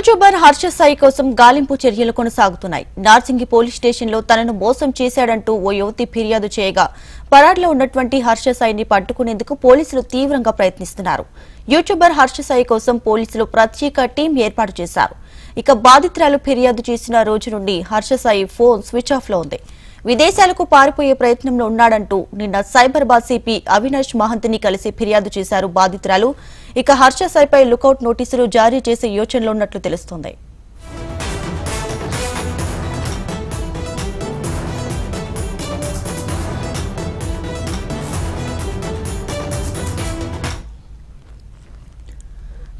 YouTuber Harsha Sai కోసం గాలింపు చర్యలు కొనసాగుతున్నాయి. నార్సింగి పోలీస్ స్టేషన్లో తనను మోసం చేశాడంటూ ఓ యువతి ఫిర్యాదు చేయగా పరాడ్లో ఉన్నటువంటి హర్ష సాయిని పట్టుకునేందుకు పోలీసులు తీవ్రంగా ప్రయత్నిస్తున్నారు. యూట్యూబర్ హర్ష సాయి కోసం పోలీసులు ప్రత్యేక టీం ఏర్పాటు చేశారు. ఇక బాధితురాలు ఫిర్యాదు చేసిన రోజు నుండి హర్ష సాయి ఫోన్ స్విచ్ ఆఫ్లో ఉంది. విదేశాలకు పారిపోయే ప్రయత్నంలో ఉన్నాడంటూ నిన్న సైబరాబాద్ సిపి అవినాష్ మహంత్ని కలిసి ఫిర్యాదు చేశారు బాధితురాలు. ఇక హర్ష సైపై లుకౌట్ నోటీసులు జారీ చేసే యోచనలో ఉన్నట్లు తెలుస్తోంది.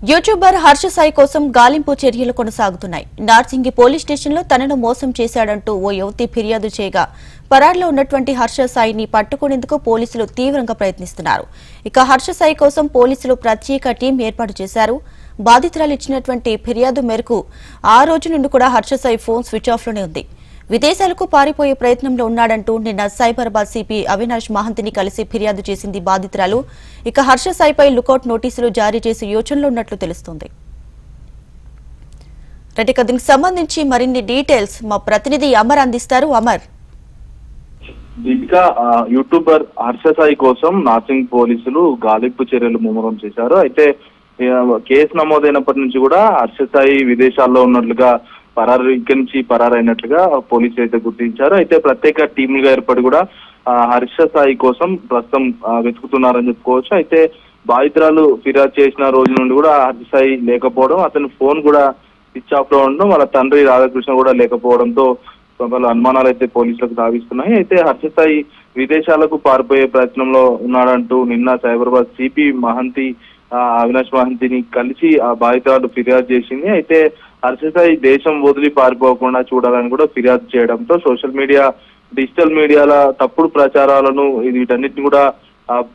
యూట్యూబర్ హర్ష సాయి కోసం గాలింపు చర్యలు కొనసాగుతున్నాయి. నార్సింగి పోలీస్ స్టేషన్లో తనను మోసం చేశాడంటూ ఓ యువతి ఫిర్యాదు చేయగా పరాడ్లో ఉన్నటువంటి హర్ష సాయిని పట్టుకునేందుకు పోలీసులు తీవ్రంగా ప్రయత్నిస్తున్నారు. ఇక హర్ష సాయి కోసం పోలీసులు ప్రత్యేక టీం ఏర్పాటు చేశారు. బాధితురాలు ఇచ్చినటువంటి ఫిర్యాదు మేరకు ఆ రోజు నుండి కూడా హర్ష సాయి ఫోన్ స్విచ్ ఆఫ్లోనే ఉంది. విదేశాలకు పారిపోయే ప్రయత్నంలో ఉన్నాడంటూ నిన్న సైబరాబాద్ సిపి అవినాష్ మహంతిని కలిసి ఫిర్యాదు చేసింది బాధితురాలు. ఇక హర్ష సాయిపై లుకౌట్ నోటీసులు జారీ చేసే యోచనలో ఉన్నట్లు తెలుస్తోంది. రైట్, దీనికి సంబంధించి మరిన్ని డీటెయిల్స్ మా ప్రతినిధి అమర్ అందిస్తారు. అమర్. దీపిక యూట్యూబర్ హర్ష సాయి కోసం నాసింగ్ పోలీసులు గాలింపు చర్యలు ముమ్మరం చేశారు. అయితే కేసు నమోదైనప్పటి నుంచి కూడా హర్ష సాయి విదేశాల్లో ఉన్నట్లుగా పరారు ఇక్కడి నుంచి పరారైనట్లుగా పోలీసులు అయితే గుర్తించారు. అయితే ప్రత్యేక టీములుగా ఏర్పడి కూడా హర్ష సాయి కోసం ప్రస్తుతం వెతుకుతున్నారని చెప్పుకోవచ్చు. అయితే బాధితురాలు ఫిర్యాదు చేసిన రోజు నుండి కూడా హర్ష సాయి లేకపోవడం అతని ఫోన్ కూడా స్విచ్ ఆఫ్లో ఉండడం వాళ్ళ తండ్రి రాధాకృష్ణ కూడా లేకపోవడంతో పలు అనుమానాలు అయితే పోలీసులకు సాగిస్తున్నాయి అయితే హర్ష సాయి విదేశాలకు పారిపోయే ప్రయత్నంలో ఉన్నాడంటూ నిన్న సైబరాబాద్ సిపి మహంతి అవినాష్ మహంతిని కలిసి ఆ బాధితురాలు ఫిర్యాదు చేసింది. అయితే హర్షసాయి దేశం వదిలి పారిపోకుండా చూడాలని కూడా ఫిర్యాదు చేయడంతో సోషల్ మీడియా డిజిటల్ మీడియాల తప్పుడు ప్రచారాలను వీటన్నిటిని కూడా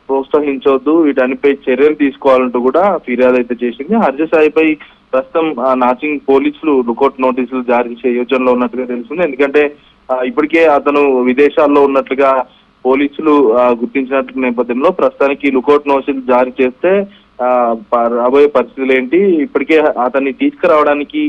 ప్రోత్సహించవద్దు వీటన్నిపై చర్యలు తీసుకోవాలంటూ కూడా ఫిర్యాదు అయితే చేసింది. హర్షసాయిపై ప్రస్తుతం ఆ, నాచింగ్ పోలీసులు లుకౌట్ నోటీసులు జారీ చేసే యోచనలో ఉన్నట్లుగా తెలుస్తుంది. ఎందుకంటే ఇప్పటికే అతను విదేశాల్లో ఉన్నట్లుగా పోలీసులు గుర్తించినట్టు నేపథ్యంలో ప్రస్తుతానికి లుకౌట్ నోటీసులు జారీ చేస్తే రాబోయే పరిస్థితులు ఏంటి? ఇప్పటికే అతన్ని తీసుకురావడానికి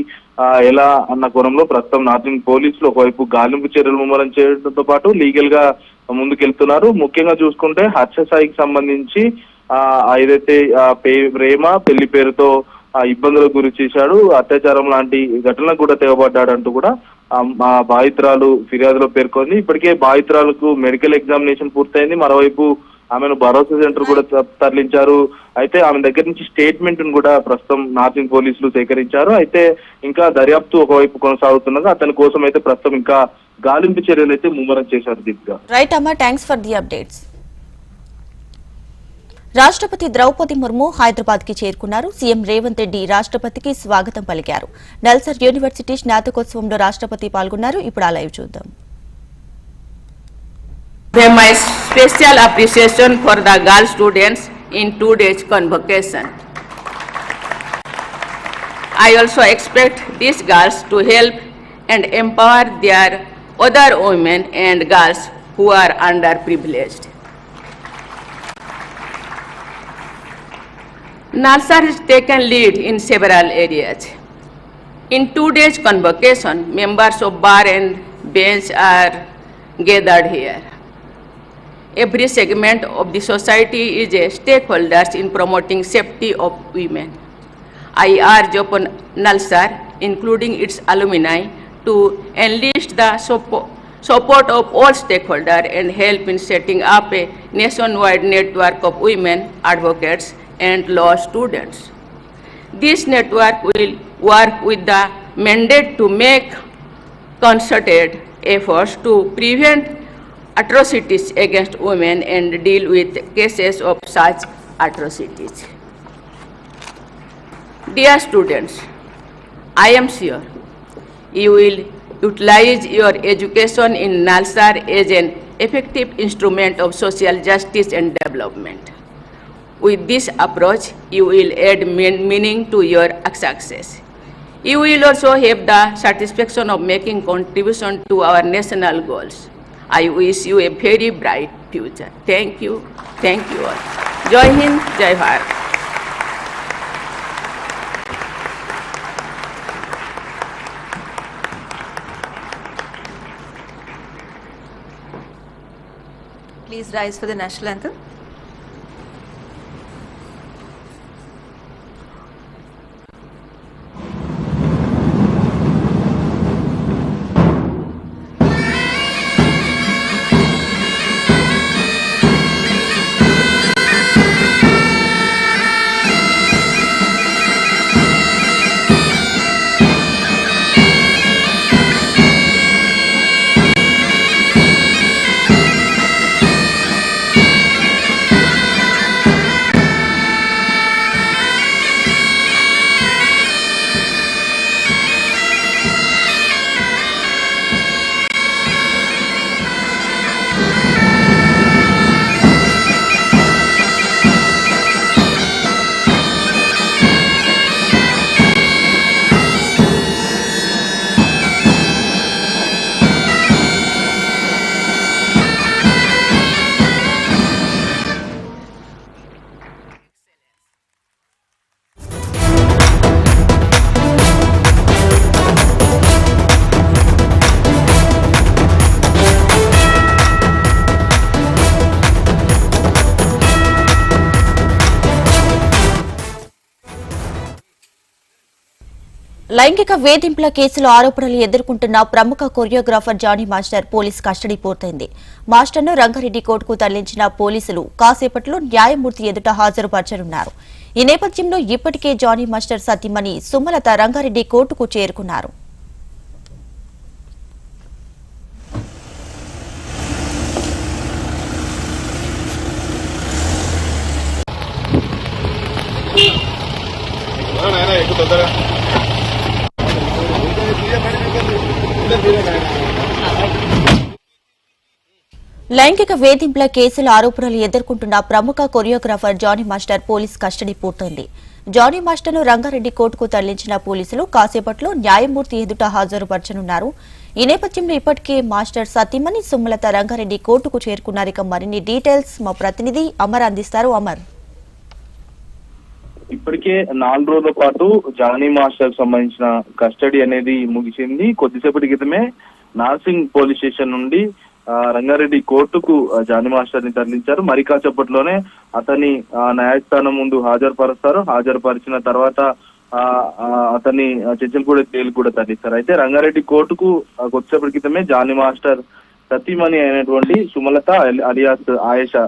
ఎలా అన్న కోణంలో ప్రస్తుతం నార్సింగ్ పోలీసులు ఒకవైపు గాలింపు చర్యలు ముమ్మరం చేయడంతో పాటు లీగల్గా ముందుకెళ్తున్నారు. ముఖ్యంగా చూసుకుంటే హర్ష సాయికి సంబంధించి ఆ ఏదైతే ఆ, పే- ప్రేమ పెళ్ళి పేరుతో ఇబ్బందులకు గురి చేశాడు అత్యాచారం లాంటి ఘటనలకు కూడా తెగబడ్డాడంటూ కూడా ఆ, మా బాధితురాలు ఫిర్యాదులో పేర్కొంది. ఇప్పటికే బాధితురాలకు మెడికల్ ఎగ్జామినేషన్ పూర్తయింది. మరోవైపు ఆమెను భరోసా సెంటర్ కూడా తరలించారు. అయితే ఆమె దగ్గర నుంచి స్టేట్మెంట్ కూడా ప్రస్తుతం నార్సింగ్ పోలీసులు సేకరించారు. అయితే ఇంకా దర్యాప్తు ఒకవైపు కొనసాగుతున్నది. అతని కోసం అయితే ప్రస్తుతం ఇంకా గాలింపు చర్యలు అయితే ముమ్మరం చేశారు దీపిక రైట్ అమ్మా థ్యాంక్స్ ఫర్ ది అప్డేట్స్ రాష్ట్రపతి ద్రౌపది ముర్ము హైదరాబాద్కి చేరుకున్నారు. సీఎం రేవంత్ రెడ్డి రాష్ట్రపతికి స్వాగతం పలికారు. నల్సర్ యూనివర్సిటీ స్నాతకోత్సవంలో రాష్ట్రపతి పాల్గొన్నారు. ఇప్పుడు ఆ లైవ్ చూద్దాం. Pay my special appreciation for the girl students in two days convocation. I also expect these girls to help and empower their other women and girls who are underprivileged. Nalsar has taken lead in several areas. In two days convocation, members of bar and bench are gathered here. Every segment of the society is a stakeholder in promoting safety of women. I urge upon Nalsar, including its alumni, to enlist the suppo- support of all stakeholders and help in setting up a nationwide network of women advocates and law students. This network will work with the mandate to make concerted efforts to prevent atrocities against women and deal with cases of such atrocities. Dear students, I am sure you will utilize your education in Nalsar as an effective instrument of social justice and development. With this approach, you will add meaning to your success. You will also have the satisfaction of making contribution to our national goals. I wish you a very bright future. Thank you. Thank you all. Jai Hind, Jai Bharat. Please rise for the national anthem. లైంగిక వేధింపుల కేసులో ఆరోపణలు ఎదుర్కొంటున్న ప్రముఖ choreographer Jani master police custody పూర్తయింది. మాస్టర్ను రంగారెడ్డి కోర్టుకు తరలించిన పోలీసులు కాసేపట్లో న్యాయమూర్తి ఎదుట హాజరుపరచనున్నారు. ఈ నేపథ్యంలో ఇప్పటికే జానీ మాస్టర్ సతీమణి సుమలత రంగారెడ్డి కోర్టుకు చేరుకున్నారు. ఎక్కువ లైంగిక వేధింపుల కేసుల ఆరోపణలు ఎదుర్కొంటున్న ప్రముఖ choreographer Jani master police custody పూర్తయింది. జానీ మాస్టర్ను రంగారెడ్డి కోర్టుకు తరలించిన పోలీసులు కాసేపట్లో న్యాయమూర్తి ఎదుట హాజరుపరచనున్నారు. ఈ నేపథ్యంలో ఇప్పటికే మాస్టర్ సతీమణి సుమలత రంగారెడ్డి కోర్టుకు చేరుకున్నారు. ఇక మరిన్ని డీటెయిల్స్ మా ప్రతినిధి అమర్ అందిస్తారు. అమర్. ఇప్పటికే నాలుగు రోజుల పాటు జానీ మాస్టర్ సంబంధించిన కస్టడీ అనేది ముగిసింది. కొద్దిసేపటి క్రితమే నార్సింగ్ పోలీస్ స్టేషన్ నుండి ఆ, రంగారెడ్డి కోర్టుకు జానీ మాస్టర్ని తరలించారు. మరి కాసేపట్లోనే అతని ఆ, న్యాయస్థానం ముందు హాజరుపరుస్తారు. హాజరుపరిచిన తర్వాత ఆ, ఆ, అతన్ని జైలు కూడా తరలిస్తారు. అయితే రంగారెడ్డి కోర్టుకు కొద్దిసేపటి క్రితమే జానీ మాస్టర్ సతీమణి అయినటువంటి సుమలత అలియాస్ ఆయేషా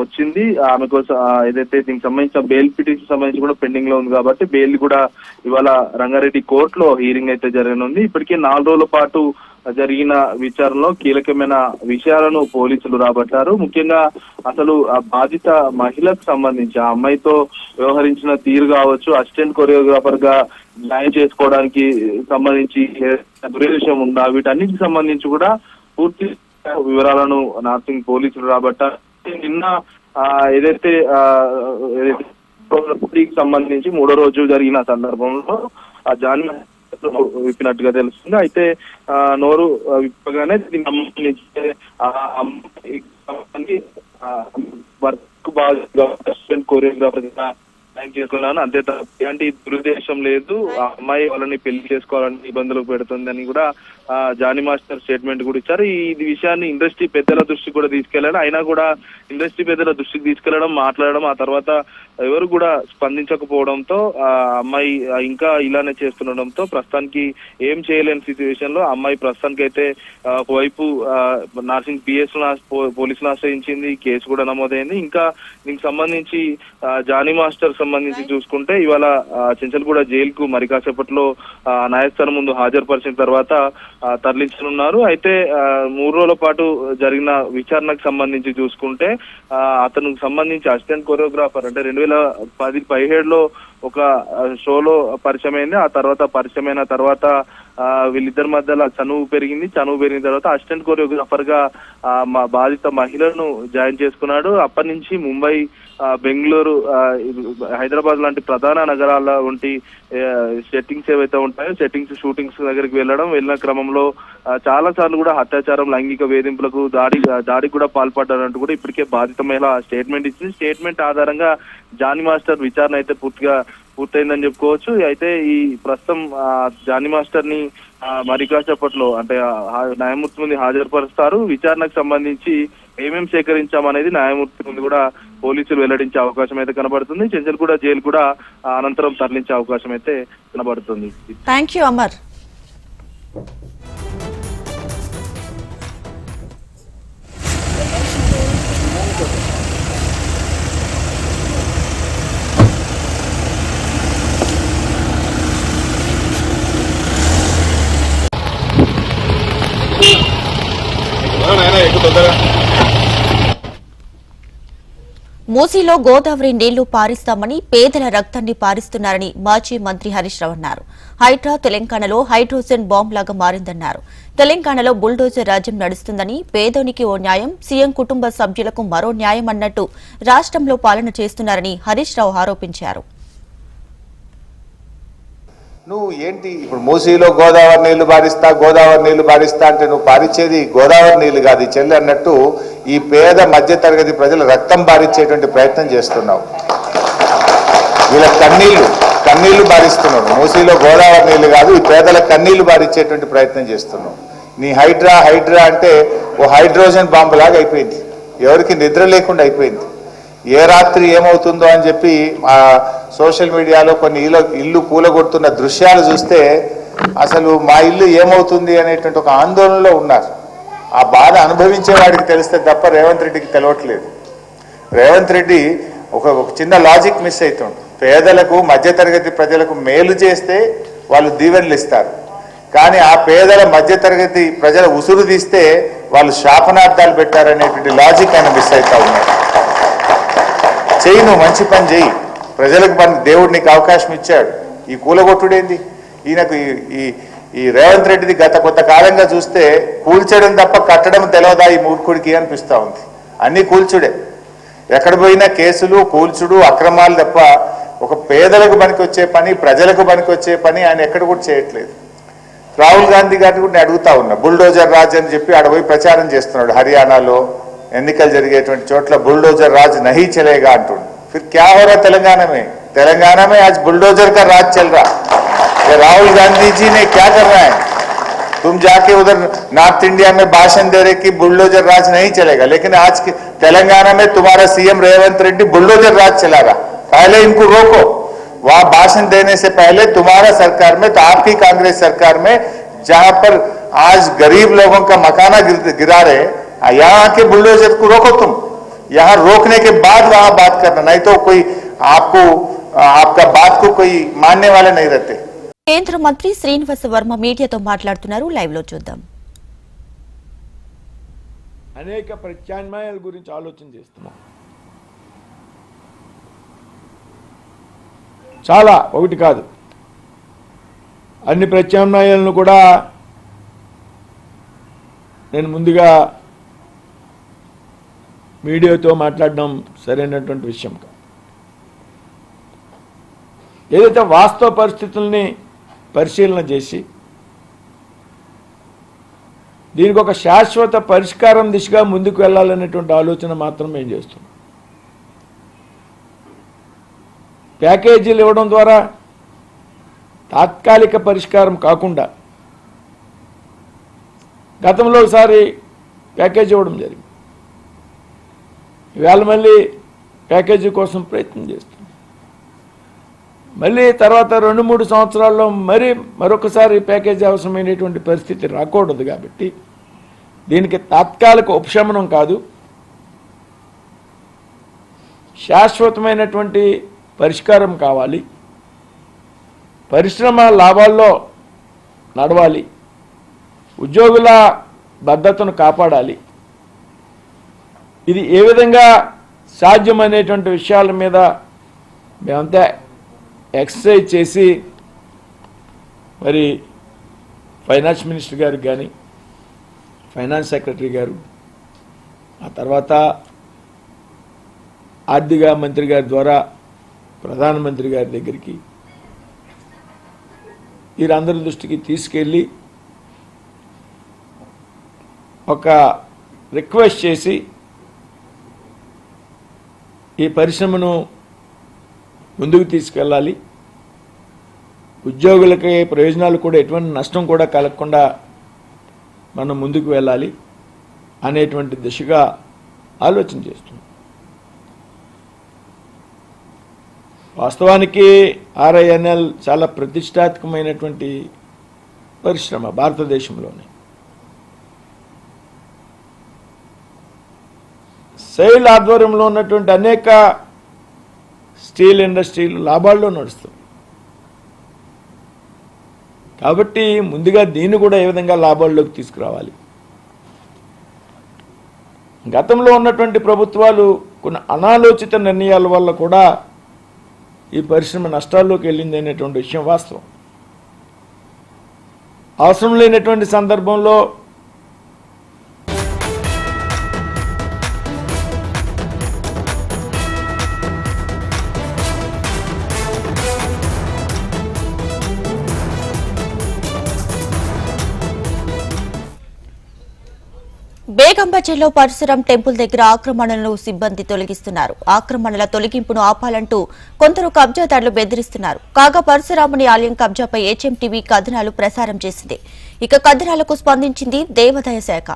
వచ్చింది. ఆమె కోసం ఏదైతే దీనికి సంబంధించిన బెయిల్ పిటిషన్ సంబంధించి కూడా పెండింగ్లో ఉంది కాబట్టి బెయిల్ కూడా ఇవాళ రంగారెడ్డి కోర్టులో హీరింగ్ అయితే జరగనుంది. ఇప్పటికే నాలుగు రోజుల పాటు జరిగిన విచారణలో కీలకమైన విషయాలను పోలీసులు రాబట్టారు. ముఖ్యంగా అసలు ఆ బాధిత మహిళకు సంబంధించి ఆ అమ్మాయితో వ్యవహరించిన తీరు కావచ్చు అసిస్టెంట్ కొరియోగ్రాఫర్గా జాయిన్ చేసుకోవడానికి సంబంధించి ఏ దురేషం ఉందా వీటన్నిటికి సంబంధించి కూడా పూర్తి వివరాలను నార్సింగ్ పోలీసులు రాబట్టారు. నిన్న ఏదైతే ఆ, సంబంధించి మూడో రోజు జరిగిన సందర్భంలో ఆ జాన్ విప్పినట్టుగా తెలుస్తుంది. అయితే ఆ, నోరు విప్పగానే సంబంధించి ఆ వర్క్ బాగా కొరియోగ్రాఫర్ చేసుకున్నాను అంతే తప్ప ఎలాంటి దురుద్దేశం లేదు. ఆ అమ్మాయి వాళ్ళని పెళ్ళి చేసుకోవాలని ఇబ్బందులకు పెడుతుందని కూడా ఆ, జానీ మాస్టర్ స్టేట్మెంట్ కూడా ఇచ్చారు. ఈ ఇది విషయాన్ని ఇండస్ట్రీ పెద్దల దృష్టికి కూడా తీసుకెళ్ళాడు. అయినా కూడా ఇండస్ట్రీ పెద్దల దృష్టికి తీసుకెళ్ళడం మాట్లాడడం ఆ తర్వాత ఎవరు కూడా స్పందించకపోవడంతో ఆ అమ్మాయి ఇంకా ఇలానే చేస్తుండడంతో ప్రస్తుతానికి ఏం చేయలేని సిచ్యువేషన్లో అమ్మాయి ప్రస్తుతానికి అయితే ఒకవైపు నర్సింగ్ పిఎస్ పోలీసులు ఆశ్రయించింది కేసు కూడా నమోదైంది. ఇంకా దీనికి సంబంధించి జానీ మాస్టర్ సంబంధించి చూసుకుంటే ఇవాళ చెంచల్గూడ జైలుకు మరి కాసేపట్లో న్యాయస్థానం ముందు హాజరుపరిచిన తర్వాత తరలించనున్నారు. అయితే మూడు రోజుల పాటు జరిగిన విచారణకు సంబంధించి చూసుకుంటే అతనికి సంబంధించి అసిస్టెంట్ కొరియోగ్రాఫర్ అంటే రెండు వేల పది పదిహేడులో ఒక షోలో పరిచయం అయింది ఆ తర్వాత పరిచయం అయిన తర్వాత వీళ్ళిద్దరి మధ్యలో చనువు పెరిగింది. చనువు పెరిగిన తర్వాత అసిస్టెంట్ కొరియోగ్రాఫర్గా మా బాధిత మహిళను జాయిన్ చేసుకున్నాడు. అప్పటి నుంచి ముంబై బెంగళూరు హైదరాబాద్ లాంటి ప్రధాన నగరాల వంటి సెట్టింగ్స్ ఏవైతే ఉంటాయో సెట్టింగ్స్ షూటింగ్స్ దగ్గరికి వెళ్ళడం వెళ్ళిన క్రమంలో చాలా సార్లు కూడా అత్యాచారం లైంగిక వేధింపులకు దాడి దాడికి కూడా పాల్పడ్డారంటూ కూడా ఇప్పటికే బాధిత మహిళ స్టేట్మెంట్ ఇచ్చింది. స్టేట్మెంట్ ఆధారంగా జానీ మాస్టర్ విచారణ అయితే పూర్తిగా పూర్తయిందని చెప్పుకోవచ్చు. అయితే ఈ ప్రస్తుతం జానీ మాస్టర్ని మరి కాసేపట్లో అంటే న్యాయమూర్తి ముందు హాజరుపరుస్తారు. విచారణకు సంబంధించి ఏమేమి సేకరించామనేది న్యాయమూర్తి ముందు కూడా పోలీసులు వెల్లడించే అవకాశం అయితే కనబడుతుంది. చెంచల్గూడ జైలు కూడా అనంతరం తరలించే అవకాశం అయితే కనబడుతుంది. థ్యాంక్ యూ అమర్ మూసీలో గోదావరి నీళ్ళు పారిస్తామని పేదల రక్తాన్ని పారిస్తున్నారని మాజీ మంత్రి హరీష్ రావు అన్నారు. హైడ్రా తెలంగాణలో హైడ్రోజన్ బాంబ్ లాగా మారిందన్నారు. తెలంగాణలో బుల్డోజర్ రాజ్యం నడుస్తుందని పేదోనికి ఓ న్యాయం సీఎం కుటుంబ సభ్యులకు మరో న్యాయం అన్నట్టు రాష్ట్రంలో పాలన చేస్తున్నారని హరీష్ రావు ఆరోపించారు. నువ్వు ఏంటి? ఇప్పుడు మూసీలో గోదావరి నీళ్ళు పారిస్తా గోదావరి నీళ్ళు పారిస్తా అంటే నువ్వు పారిచ్చేది గోదావరి నీళ్ళు కాదు ఈ చెల్లి అన్నట్టు ఈ పేద మధ్యతరగతి ప్రజలు రక్తం పారిచ్చేటువంటి ప్రయత్నం చేస్తున్నావు. వీళ్ళ కన్నీళ్ళు కన్నీళ్ళు బారిస్తున్నాడు మూసీలో గోదావరి నీళ్ళు కాదు ఈ పేదల కన్నీళ్ళు బారిచ్చేటువంటి ప్రయత్నం చేస్తున్నావు. నీ హైడ్రా హైడ్రా అంటే ఓ హైడ్రోజన్ బాంబు లాగా అయిపోయింది. ఎవరికి నిద్ర లేకుండా అయిపోయింది. ఏ రాత్రి ఏమవుతుందో అని చెప్పి ఆ సోషల్ మీడియాలో కొన్ని ఇల్లు ఇల్లు కూలగొడుతున్న దృశ్యాలు చూస్తే అసలు మా ఇల్లు ఏమవుతుంది అనేటువంటి ఒక ఆందోళనలో ఉన్నారు. ఆ బాధ అనుభవించే వాడికి తెలిస్తే తప్ప రేవంత్ రెడ్డికి తెలవట్లేదు. రేవంత్ రెడ్డి ఒక చిన్న లాజిక్ మిస్ అవుతుంది పేదలకు మధ్యతరగతి ప్రజలకు మేలు చేస్తే వాళ్ళు దీవెనలు ఇస్తారు. కానీ ఆ పేదల మధ్యతరగతి ప్రజల ఉసురు తీస్తే వాళ్ళు శాపనార్థాలు పెట్టారనేటువంటి లాజిక్ ఆయన మిస్ అవుతా ఉన్నారు. చెయ్యి నువ్వు మంచి పని చెయ్యి ప్రజలకు పని దేవుడు నీకు అవకాశం ఇచ్చాడు. ఈ కూలగొట్టుడేంది? ఈయనకు ఈ- ఈ ఈ రేవంత్ రెడ్డిది గత కొంత కాలంగా చూస్తే కూల్చడం తప్ప కట్టడం తెలియదా ఈ మూర్ఖుడికి అనిపిస్తూ ఉంది. అన్నీ కూల్చుడే. ఎక్కడ పోయినా కేసులు కూల్చుడు అక్రమాలు తప్ప ఒక పేదలకు పనికి వచ్చే పని ప్రజలకు పనికి వచ్చే పని ఆయన ఎక్కడ కూడా చేయట్లేదు. రాహుల్ గాంధీ గారిని కూడా నేను అడుగుతా ఉన్నా. బుల్డోజర్ రాజ్ అని చెప్పి ఆడపోయి ప్రచారం చేస్తున్నాడు హర్యానాలో. ఎన్నికలు జరిగేటువంటి చోట్ల బుల్డోజర్ రాజ్ నహీ చలేగా అంటుండు फिर क्या हो रहा तेलंगाना में तेलंगाना में आज बुलडोजर का राज चल रहा ये राहुल गांधी जी ने क्या कर रहा है तुम जाके उधर नॉर्थ इंडिया में भाषण दे रहे कि बुलडोजर राज नहीं चलेगा लेकिन आज के तेलंगाना में तुम्हारा सीएम रेवंत रेड्डी बुलडोजर राज चला रहा पहले इनको रोको वहां भाषण देने से पहले तुम्हारा सरकार में तो आपकी कांग्रेस सरकार में जहां पर आज गरीब लोगों का मकाना गिर, गिरा रहे यहाँ आके बुलडोजर को रोको तुम यहाँ रोकने के बाद वहां बात करना नहीं तो कोई आपको आपका बात को कोई मानने वाले नहीं रहते కేంద్ర మంత్రి శ్రీనివాస వర్మ మీడియాతో మాట్లాడుతున్నారు లైవ్ లో చూద్దాం అనేక ప్రత్యామ్నాయాల గురించి ఆలోచన చేస్తున్నాం చాలా ఒకటి కాదు అన్ని ప్రత్యామ్నాయాలను కూడా నేను ముందుగా మీడియాతో మాట్లాడడం సరైనటువంటి విషయం కాదు. ఏదైతే వాస్తవ పరిస్థితుల్ని పరిశీలన చేసి దీనికి ఒక శాశ్వత పరిష్కారం దిశగా ముందుకు వెళ్ళాలనేటువంటి ఆలోచన మాత్రం మేము చేస్తున్నాం. ప్యాకేజీలు ఇవ్వడం ద్వారా తాత్కాలిక పరిష్కారం కాకుండా గతంలో ఒకసారి ప్యాకేజ్ ఇవ్వడం జరిగింది. ఇవాళ మళ్ళీ ప్యాకేజీ కోసం ప్రయత్నం చేస్తుంది. మళ్ళీ తర్వాత రెండు మూడు సంవత్సరాల్లో మరి మరొకసారి ప్యాకేజీ అవసరమైనటువంటి పరిస్థితి రాకూడదు కాబట్టి దీనికి తాత్కాలిక ఉపశమనం కాదు. శాశ్వతమైనటువంటి పరిష్కారం కావాలి. పరిశ్రమ లాభాల్లో నడవాలి. ఉద్యోగుల భద్రతను కాపాడాలి. ఇది ఏ విధంగా సాధ్యమనేటువంటి విషయాల మీద మేమంతా ఎక్సర్సైజ్ చేసి మరి ఫైనాన్స్ మినిస్టర్ గారికి కానీ ఫైనాన్స్ సెక్రటరీ గారు ఆ తర్వాత ఆర్థిక మంత్రి గారి ద్వారా ప్రధానమంత్రి గారి దగ్గరికి వీరందరి దృష్టికి తీసుకెళ్ళి ఒక రిక్వెస్ట్ చేసి ఈ పరిశ్రమను ముందుకు తీసుకెళ్ళాలి. ఉద్యోగులకి ప్రయోజనాలు కూడా ఎటువంటి నష్టం కూడా కలగకుండా మనం ముందుకు వెళ్ళాలి అనేటువంటి దిశగా ఆలోచన చేస్తుంది వాస్తవానికి ఆర్ఐఎన్ఎల్ చాలా ప్రతిష్టాత్మకమైనటువంటి పరిశ్రమ భారతదేశంలోనే. సెయిల్ ఆధ్వర్యంలో ఉన్నటువంటి అనేక స్టీల్ ఇండస్ట్రీలు లాభాల్లో నడుస్తుంది కాబట్టి ముందుగా దీన్ని కూడా ఏ విధంగా లాభాల్లోకి తీసుకురావాలి? గతంలో ఉన్నటువంటి ప్రభుత్వాలు కొన్ని అనాలోచిత నిర్ణయాల వల్ల కూడా ఈ పరిశ్రమ నష్టాల్లోకి వెళ్ళింది అనేటువంటి విషయం వాస్తవం. అవసరం లేనటువంటి సందర్భంలో బేగంబజర్లో పరశురం టెంపుల్ దగ్గర ఆక్రమణలను సిబ్బంది తొలగిస్తున్నారు. ఆక్రమణల తొలగింపును ఆపాలంటూ కొందరు కబ్జాదారులు బెదిరిస్తున్నారు. కాగా పరశురాముని ఆలయం కబ్జాపై హెచ్ఎంటీవీ కథనాలు ప్రసారం చేసింది. ఇక కథనాలకు స్పందించింది దేవాదాయ శాఖ.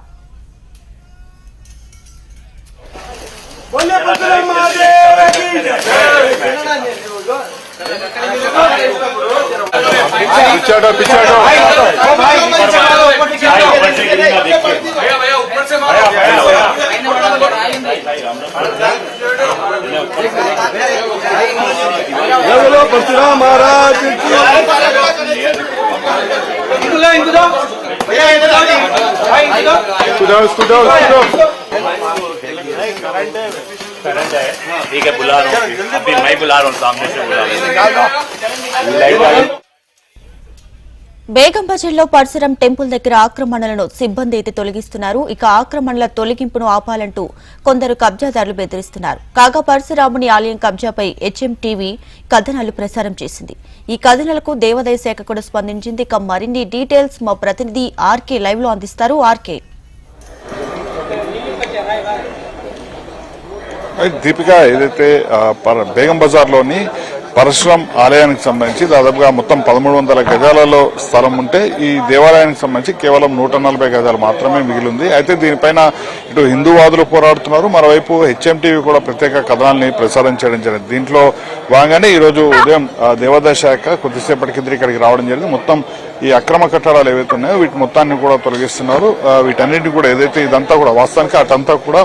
పిచ్చాడో పిచ్చాడో. ठीक है बुला रहा हूँ। अभी मैं बुला रहा हूँ सामने से बुला रहा हूँ। బేగంబజర్లో పరశురం టెంపుల్ దగ్గర ఆక్రమణలను సిబ్బంది అయితే తొలగిస్తున్నారు. ఇక ఆక్రమణల తొలగింపును ఆపాలంటూ కొందరు కబ్జాదారులు బెదిరిస్తున్నారు. కాగా పరశురాముని ఆలయం కబ్జాపై హెచ్ఎం టీవీ కథనాలు ప్రసారం చేసింది. ఈ కథనాలకు దేవాదాయ శాఖ కూడా స్పందించింది. ఇక మరిన్ని డీటెయిల్స్ మా ప్రతినిధి ఆర్కే లైవ్లో అందిస్తారు. ఆర్కే. దీపిక ఏదైతే బేగం బజార్లోని పరశురాం ఆలయానికి సంబంధించి దాదాపుగా మొత్తం పదమూడు వందల గజాలలో స్థలం ఉంటే ఈ దేవాలయానికి సంబంధించి కేవలం నూట నలభై గజాలు మాత్రమే మిగిలింది. అయితే దీనిపైన ఇటు హిందూవాదులు పోరాడుతున్నారు. మరోవైపు హెచ్ఎంటీవీ కూడా ప్రత్యేక కథనాల్ని ప్రసారం చేయడం జరిగింది. దీంట్లో భాగంగానే ఈరోజు ఉదయం ఆ, దేవాదాయ శాఖ కొద్దిసేపటి కింద ఇక్కడికి రావడం జరిగింది. మొత్తం ఈ అక్రమ కట్టడాలు ఏవైతే ఉన్నాయో వీటి మొత్తాన్ని కూడా తొలగిస్తున్నారు. ఆ, వీటన్నిటిని కూడా ఏదైతే ఇదంతా కూడా వాస్తవానికి అటంతా కూడా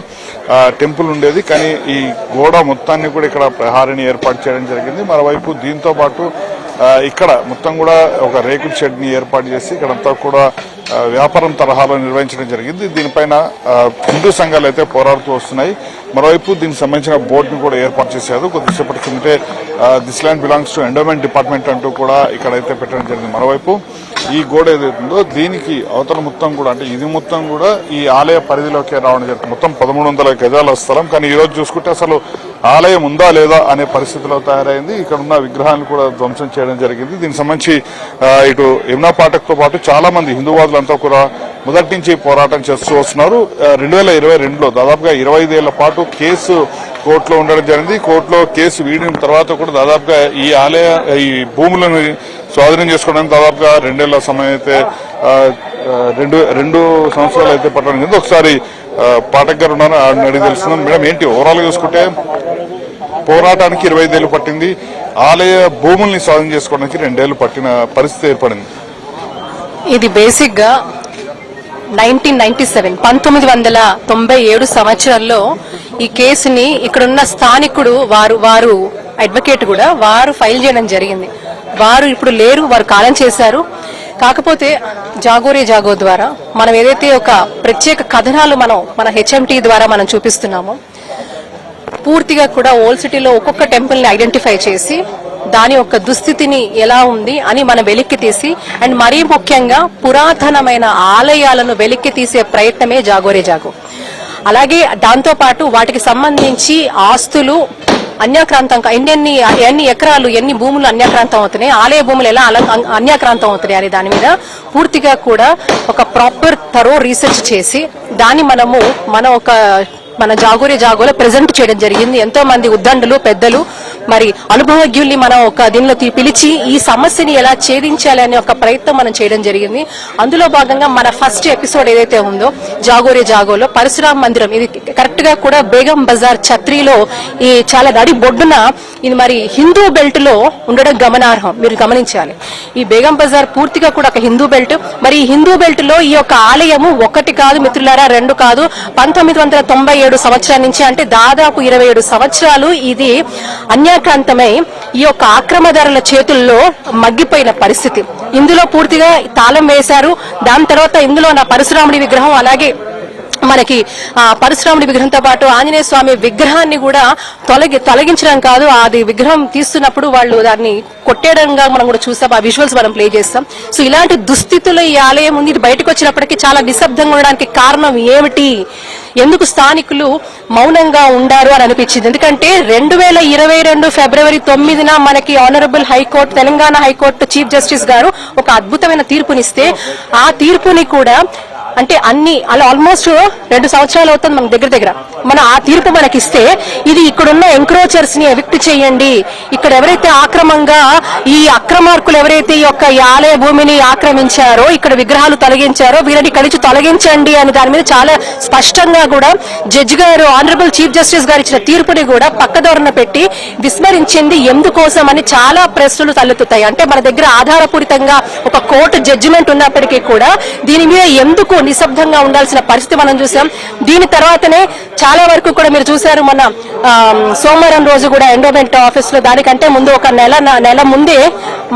టెంపుల్ ఉండేది. కానీ ఈ గోడ మొత్తాన్ని కూడా ఇక్కడ ప్రహారిని ఏర్పాటు చేయడం జరిగింది. మరోవైపు దీంతో పాటు ఇక్కడ మొత్తం కూడా ఒక రేకుల షెడ్ని ఏర్పాటు చేసి ఇక్కడంతా కూడా వ్యాపారం తరహాలో నిర్వహించడం జరిగింది. దీనిపైన హిందూ సంఘాలు అయితే పోరాడుతూ వస్తున్నాయి. మరోవైపు దీనికి సంబంధించిన బోర్డును కూడా ఏర్పాటు చేశారు. కొద్దిసేపటి కిందటే this land belongs to endowment department అంటూ కూడా ఇక్కడైతే పెట్టడం జరిగింది. మరోవైపు ఈ గోడ ఏదైతుందో దీనికి అవతల మొత్తం కూడా అంటే ఇది మొత్తం కూడా ఈ ఆలయ పరిధిలోకి రావడం జరిగింది. మొత్తం పదమూడు వందల గజాల స్థలం. కానీ ఈ రోజు చూసుకుంటే అసలు ఆలయం ఉందా లేదా అనే పరిస్థితిలో తయారైంది. ఇక్కడ ఉన్న విగ్రహాన్ని కూడా ధ్వంసం చేయడం జరిగింది. దీనికి సంబంధించి ఇటు యమునా పాఠక్తో పాటు చాలా మంది హిందూవాదులంతా కూడా మొదటి నుంచి పోరాటం చేస్తూ వస్తున్నారు. రెండు వేల ఇరవై రెండులో దాదాపుగా ఇరవై ఐదేళ్ళ పాటు కేసు కోర్టులో ఉండడం జరిగింది. కోర్టులో కేసు వీడిన తర్వాత కూడా దాదాపుగా ఈ ఆలయ ఈ భూములను స్వాధీనం చేసుకోవడానికి దాదాపుగా రెండేళ్ళ సమయం అయితే రెండు రెండు సంవత్సరాలు అయితే పట్టడం ఒకసారి పాఠక్ గారు ఉన్నారు ఆయన అడిగి తెలుస్తున్నాం మేడం ఏంటి ఓవరాల్ చూసుకుంటే పోరాటానికి ఇరవై ఐదేళ్ళు పట్టింది. ఆలయ భూముల్ని స్వాధీనం చేసుకోవడానికి రెండేళ్ళు పట్టిన పరిస్థితి ఏర్పడింది. ఇది బేసిక్గా నైన్టీన్ నైన్టీ సెవెన్ పంతొమ్మిది వందల తొంభై ఏడు సంవత్సరాల్లో ఈ కేసుని ఇక్కడున్న స్థానికుడు వారు వారు అడ్వకేట్ కూడా వారు ఫైల్ చేయడం జరిగింది. వారు ఇప్పుడు లేరు వారు కాలం చేశారు. కాకపోతే జాగోరే జాగో ద్వారా మనం ఏదైతే ఒక ప్రత్యేక కథనాలు మనం మన హెచ్ఎంటీ ద్వారా మనం చూపిస్తున్నామో పూర్తిగా కూడా ఓల్డ్ సిటీలో ఒక్కొక్క టెంపుల్ని ఐడెంటిఫై చేసి దాని యొక్క దుస్థితిని ఎలా ఉంది అని మనం వెలిక్కి తీసి అండ్ మరీ ముఖ్యంగా పురాతనమైన ఆలయాలను వెలిక్కి తీసే ప్రయత్నమే జాగోరే జాగో. అలాగే దాంతోపాటు వాటికి సంబంధించి ఆస్తులు అన్యాక్రాంతం ఎన్ని ఎన్ని ఎకరాలు ఎన్ని భూములు అన్యాక్రాంతం అవుతున్నాయి ఆలయ భూములు ఎలా అన్యాక్రాంతం అవుతున్నాయి అనే దాని మీద పూర్తిగా కూడా ఒక ప్రాపర్ తరో రీసెర్చ్ చేసి దాన్ని మనము మన ఒక మన జాగోరే జాగోలో ప్రెజెంట్ చేయడం జరిగింది. ఎంతో మంది ఉద్దండులు పెద్దలు మరి అనుభవజ్ఞుల్ని మనం ఒక దీనిలో పిలిచి ఈ సమస్యని ఎలా ఛేదించాలి అనే ఒక ప్రయత్నం మనం చేయడం జరిగింది. అందులో భాగంగా మన ఫస్ట్ ఎపిసోడ్ ఏదైతే ఉందో జాగోరే జాగోలో పరశురామ మందిరం ఇది కరెక్ట్గా కూడా బేగం బజార్ ఛత్రిలో ఈ చాలా నడి బొడ్డున ఇది మరి హిందూ బెల్ట్లో ఉండడం గమనార్హం మీరు గమనించాలి. ఈ బేగం బజార్ పూర్తిగా కూడా ఒక హిందూ బెల్ట్. మరి ఈ హిందూ బెల్ట్లో ఈ యొక్క ఆలయము ఒకటి కాదు మిత్రులారా రెండు కాదు. పంతొమ్మిది వందల తొంభై ఏడు సంవత్సరాల నుంచి అంటే దాదాపు ఇరవై ఏడు సంవత్సరాలు ఇది ప్రాంతమే ఈ యొక్క ఆక్రమదారుల చేతుల్లో మగ్గిపోయిన పరిస్థితి. ఇందులో పూర్తిగా తాళం వేశారు. దాని తర్వాత ఇందులో నా పరశురాముడి విగ్రహం అలాగే మనకి ఆ పరశురాముడి విగ్రహంతో పాటు ఆంజనేయ స్వామి విగ్రహాన్ని కూడా తొలగి తొలగించడం కాదు. అది విగ్రహం తీస్తున్నప్పుడు వాళ్ళు దాన్ని కొట్టేయడంగా మనం కూడా చూస్తాం ఆ విజువల్స్ మనం ప్లే చేస్తాం. సో ఇలాంటి దుస్థితులు ఈ ఆలయం ఉంది. ఇది బయటకు వచ్చినప్పటికీ చాలా నిశ్శబ్దంగా ఉండడానికి కారణం ఏమిటి? ఎందుకు స్థానికులు మౌనంగా ఉండారు అని అనిపించింది? ఎందుకంటే రెండు వేల ఇరవై రెండు ఫిబ్రవరి తొమ్మిదిన మనకి honourable high court Telangana high court chief justice గారు ఒక అద్భుతమైన తీర్పునిస్తే ఆ తీర్పుని కూడా అంటే అన్ని అలా ఆల్మోస్ట్ రెండు సంవత్సరాలు అవుతుంది మన దగ్గర దగ్గర. మన ఆ తీర్పు మనకిస్తే ఇది ఇక్కడున్న ఎంక్రోచర్స్ని ఎవిక్ట్ చేయండి. ఇక్కడ ఎవరైతే ఆక్రమంగా ఈ అక్రమార్కులు ఎవరైతే ఈ యొక్క ఈ ఆలయ భూమిని ఆక్రమించారో ఇక్కడ విగ్రహాలు తొలగించారో వీరిని ఇక్కడి నుంచి తొలగించండి అని దాని మీద చాలా స్పష్టంగా కూడా జడ్జి గారు ఆనరబుల్ చీఫ్ జస్టిస్ గారు ఇచ్చిన తీర్పుని కూడా పక్కదోరణ పెట్టి విస్మరించింది. ఎందుకోసం అని చాలా ప్రశ్నలు తలెత్తుతాయి. అంటే మన దగ్గర ఆధారపూరితంగా ఒక కోర్టు జడ్జిమెంట్ ఉన్నప్పటికీ కూడా దీని మీద ఎందుకు నిశ్శబ్దంగా ఉండాల్సిన పరిస్థితి మనం చూసాం. దీని తర్వాతనే చాలా వరకు కూడా మీరు చూశారు మన సోమవారం రోజు కూడా ఎండోమెంట్ ఆఫీస్లో దానికంటే ముందు ఒక నెల నెల ముందే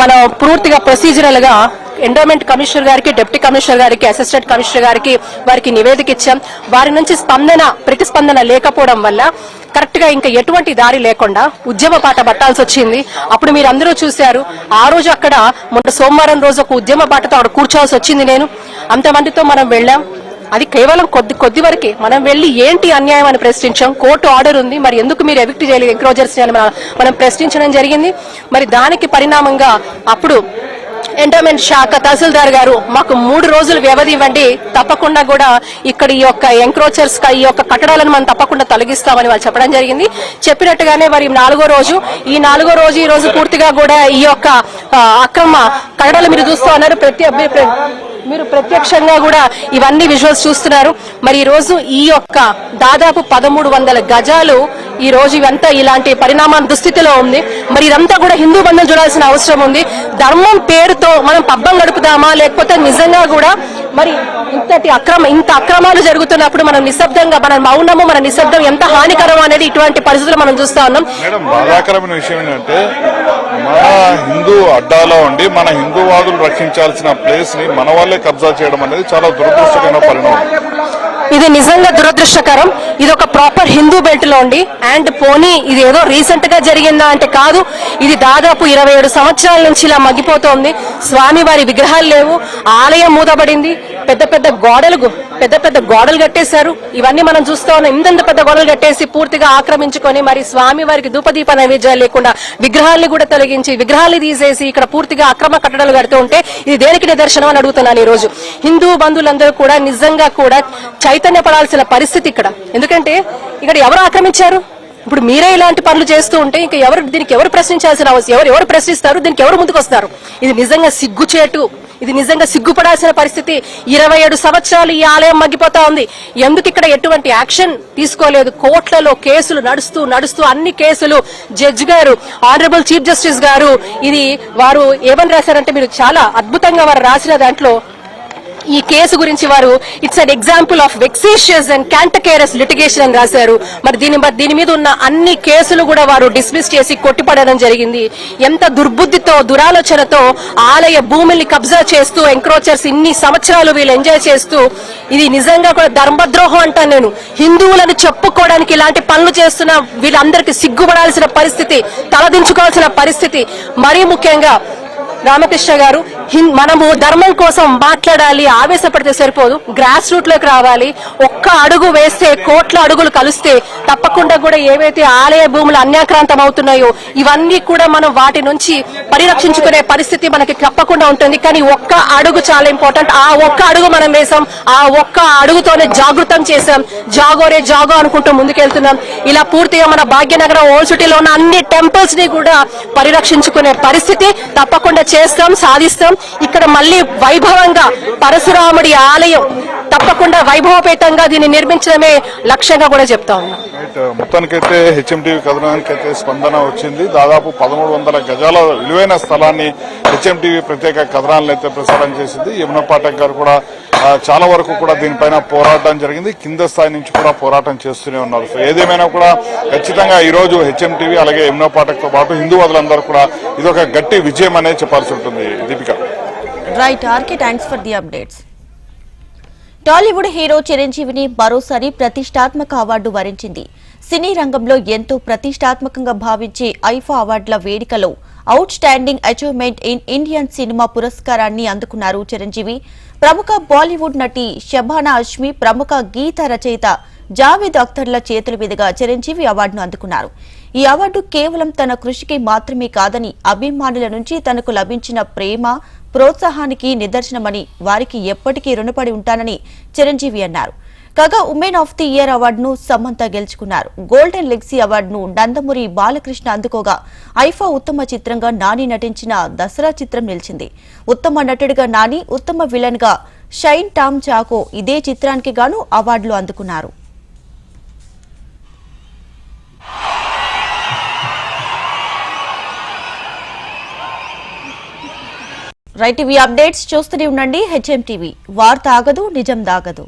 మనం పూర్తిగా ప్రొసీజరల్గా ఎండోమెంట్ కమిషనర్ గారికి డిప్యూటీ కమిషనర్ గారికి అసిస్టెంట్ కమిషనర్ గారికి వారికి నివేదిక ఇచ్చాం. వారి నుంచి స్పందన ప్రతిస్పందన లేకపోవడం వల్ల కరెక్ట్గా ఇంకా ఎటువంటి దారి లేకుండా ఉద్యమ పాట పట్టాల్సి వచ్చింది. అప్పుడు మీరు అందరూ చూశారు ఆ రోజు అక్కడ మొన్న సోమవారం రోజు ఒక ఉద్యమ పాటతో అక్కడ కూర్చోవాల్సి వచ్చింది నేను. అంతమందితో మనం వెళ్ళాం. అది కేవలం కొద్ది కొద్ది వరకే. మనం వెళ్ళి ఏంటి అన్యాయం అని ప్రశ్నించాం. కోర్టు ఆర్డర్ ఉంది. మరి ఎందుకు మీరు ఎవిక్ట్ చేయలేదు? ఎంక్రోజర్స్ అని మనం- మనం ప్రశ్నించడం జరిగింది. మరి దానికి పరిణామంగా అప్పుడు ఎంటర్మెంట్ శాఖ తహసీల్దార్ గారు మాకు మూడు రోజులు వ్యవధి ఇవ్వండి. తప్పకుండా కూడా ఇక్కడ ఈ యొక్క ఎంక్రోచర్స్ ఈ యొక్క కట్టడాలను మనం తప్పకుండా తొలగిస్తామని వాళ్ళు చెప్పడం జరిగింది. చెప్పినట్టుగానే మరి నాలుగో రోజు ఈ నాలుగో రోజు ఈ రోజు పూర్తిగా కూడా ఈ యొక్క అక్రమ కట్టడాలు మీరు చూస్తూ ఉన్నారు. ప్రతి మీరు ప్రత్యక్షంగా కూడా ఇవన్నీ విజువల్స్ చూస్తున్నారు. మరి ఈ రోజు ఈ యొక్క దాదాపు పదమూడు వందల గజాలు ఈ రోజు ఇవంతా ఇలాంటి పరిణామాల దుస్థితిలో ఉంది. మరి ఇదంతా కూడా హిందూ బంధం చూడాల్సిన అవసరం ఉంది. ధర్మం పేరుతో మనం పబ్బం గడుపుదామా లేకపోతే నిజంగా కూడా మరి ఇంతటి అక్రమ ఇంత అక్రమాలు జరుగుతున్నప్పుడు మనం నిశ్శబ్దంగా మన మౌనము మన నిశ్శబ్దం ఎంత హానికరం అనేది ఇటువంటి పరిస్థితులు మనం చూస్తా ఉన్నాం. బాధాకరమైన విషయం ఏంటంటే మన హిందూ అడ్డాలో ఉండి మన హిందూవాదులు రక్షించాల్సిన ప్లేస్ని మన వాళ్ళే కబ్జా చేయడం అనేది చాలా దురదృష్టకరమైన పరిణామం. ఇది నిజంగా దురదృష్టకరం. ఇది ఒక ప్రాపర్ హిందూ బెల్ట్లో ఉండి అండ్ పోనీ ఇది ఏదో రీసెంట్గా జరిగిందా అంటే కాదు. ఇది దాదాపు ఇరవై ఏడు సంవత్సరాల నుంచి ఇలా మగ్గిపోతోంది. స్వామి వారి విగ్రహాలు లేవు ఆలయం మూతబడింది పెద్ద పెద్ద గోడలు పెద్ద పెద్ద గోడలు కట్టేశారు. ఇవన్నీ మనం చూస్తా ఉన్నాం. ఇంతంత పెద్ద గోడలు కట్టేసి పూర్తిగా ఆక్రమించుకొని మరి స్వామి వారికి ధూపదీప నైవేద్యాలు లేకుండా విగ్రహాల్ని కూడా తొలగించి విగ్రహాలు తీసేసి ఇక్కడ పూర్తిగా అక్రమ కట్టడాలు కడుతూ ఉంటే ఇది దేనికి నిదర్శనం అని అడుగుతున్నాను ఈ రోజు హిందూ బంధువులందరూ కూడా నిజంగా కూడా చైతన్యపడాల్సిన పరిస్థితి ఇక్కడ. ఎందుకంటే ఇక్కడ ఎవరు ఆక్రమించారు? ఇప్పుడు మీరే ఇలాంటి పనులు చేస్తూ ఉంటే ఇంకా ఎవరు దీనికి ఎవరు ప్రశ్నించాల్సిన అవసరం ఎవరు ఎవరు ప్రశ్నిస్తారు? దీనికి ఎవరు ముందుకు వస్తారు ఇది నిజంగా సిగ్గుచేటు. ఇది నిజంగా సిగ్గుపడాల్సిన పరిస్థితి. ఇరవై ఏడు సంవత్సరాలు ఈ ఆలయం మగ్గిపోతా ఉంది. ఎందుకు ఇక్కడ ఎటువంటి యాక్షన్ తీసుకోలేదు? కోర్టులలో కేసులు నడుస్తూ నడుస్తూ అన్ని కేసులు. జడ్జి గారు ఆనరబుల్ చీఫ్ జస్టిస్ గారు ఇది వారు ఏమని రాశారంటే మీరు చాలా అద్భుతంగా వారు రాసిన దాంట్లో ఈ కేసు గురించి వారు it's an example of vexatious and cantankerous litigation అని రాశారు. మరి దీని దీని మీద ఉన్న అన్ని కేసులు కూడా వారు డిస్మిస్ చేసి కొట్టిపడడం జరిగింది. ఎంత దుర్బుద్ధితో దురాలోచనతో ఆలయ భూముల్ని కబ్జా చేస్తూ ఎంక్రోచర్స్ ఇన్ని సంవత్సరాలు వీళ్ళు ఎంజాయ్ చేస్తూ ఇది నిజంగా కూడా ధర్మద్రోహం అంటాను నేను. హిందువులను చెప్పుకోవడానికి ఇలాంటి పనులు చేస్తున్న వీళ్ళందరికీ సిగ్గుపడాల్సిన పరిస్థితి తలదించుకోవాల్సిన పరిస్థితి. మరీ ముఖ్యంగా రామకృష్ణ గారు మనము ధర్మం కోసం మాట్లాడాలి ఆవేశపడితే సరిపోదు గ్రాస్ రూట్లోకి రావాలి ఒక్క అడుగు వేస్తే కోట్ల అడుగులు కలిస్తే తప్పకుండా కూడా ఏవైతే ఆలయ భూములు అన్యాక్రాంతం అవుతున్నాయో ఇవన్నీ కూడా మనం వాటి నుంచి పరిరక్షించుకునే పరిస్థితి మనకి తప్పకుండా ఉంటుంది. కానీ ఒక్క అడుగు చాలా ఇంపార్టెంట్ ఆ ఒక్క అడుగు మనం వేసాం ఆ ఒక్క అడుగుతోనే జాగృతం చేసాం జాగోరే జాగో అనుకుంటూ ముందుకెళ్తున్నాం. ఇలా పూర్తిగా మన భాగ్యనగరం ఓల్డ్ సిటీలో ఉన్న అన్ని టెంపుల్స్ని కూడా పరిరక్షించుకునే పరిస్థితి తప్పకుండా చేస్తాం సాధిస్తాం. ఇక్కడ మళ్ళీ వైభవంగా పరశురాముడి ఆలయం తప్పకుండా వైభవపేతంగా దీన్ని నిర్మించడమే లక్ష్యంగా కూడా చెప్తా ఉన్నాం. మొత్తానికైతే హెచ్ఎంటీవీ కథనానికైతే స్పందన వచ్చింది. దాదాపు పదమూడు వందల గజాల విలువైన స్థలాన్ని హెచ్ఎంటీవీ ప్రత్యేక కథనాలను అయితే ప్రసారం చేసింది. యమున పాఠక్ గారు కూడా చాలా వరకు కూడా దీనిపైన పోరాటం జరిగింది. కింద స్థాయి నుంచి కూడా పోరాటం చేస్తూనే ఉన్నారు. సో ఏదేమైనా కూడా ఖచ్చితంగా ఈ రోజు హెచ్ఎంటీవీ అలాగే ఎమ్నో పాఠక్ పాటు హిందూవాదులందరూ కూడా ఇదొక గట్టి విజయం అనే చెప్పాల్సి ఉంటుంది. Deepika. Right RK thanks for the updates Tollywood hero చిరంజీవిని మరోసారి ప్రతిష్టాత్మక అవార్డు వరించింది. సినీ రంగంలో ఎంతో ప్రతిష్టాత్మకంగా భావించే ఐఫా అవార్డుల వేడుకలో outstanding achievement in Indian cinema పురస్కారాన్ని అందుకున్నారు చిరంజీవి. ప్రముఖ బాలీవుడ్ నటి షబానా అష్మి ప్రముఖ గీత రచయిత జావేద్ అఖ్తర్ల చేతుల మీదుగా చిరంజీవి అవార్డును అందుకున్నారు. ఈ అవార్డు కేవలం తన కృషికి మాత్రమే కాదని అభిమానుల నుంచి తనకు లభించిన ప్రేమ ప్రోత్సాహానికి నిదర్శనమని వారికి ఎప్పటికీ రుణపడి ఉంటానని చిరంజీవి అన్నారు. కాగా ఉమెన్ ఆఫ్ ది ఇయర్ అవార్డును సమంత గెలుచుకున్నారు. గోల్డెన్ లెగ్సీ అవార్డును నందమూరి బాలకృష్ణ అందుకోగా. ఐఫా ఉత్తమ చిత్రంగా నాని నటించిన దసరా చిత్రం నిలిచింది. ఉత్తమ నటుడిగా నాని ఉత్తమ విలన్గా షైన్ టామ్ చాకో ఇదే చిత్రానికి గాను అవార్డులు అందుకున్నారు. రైట్ ఇవి అప్డేట్స్ చూస్తూనే ఉండండి. హెచ్ఎం టీవీ వార్త ఆగదు నిజం దాగదు.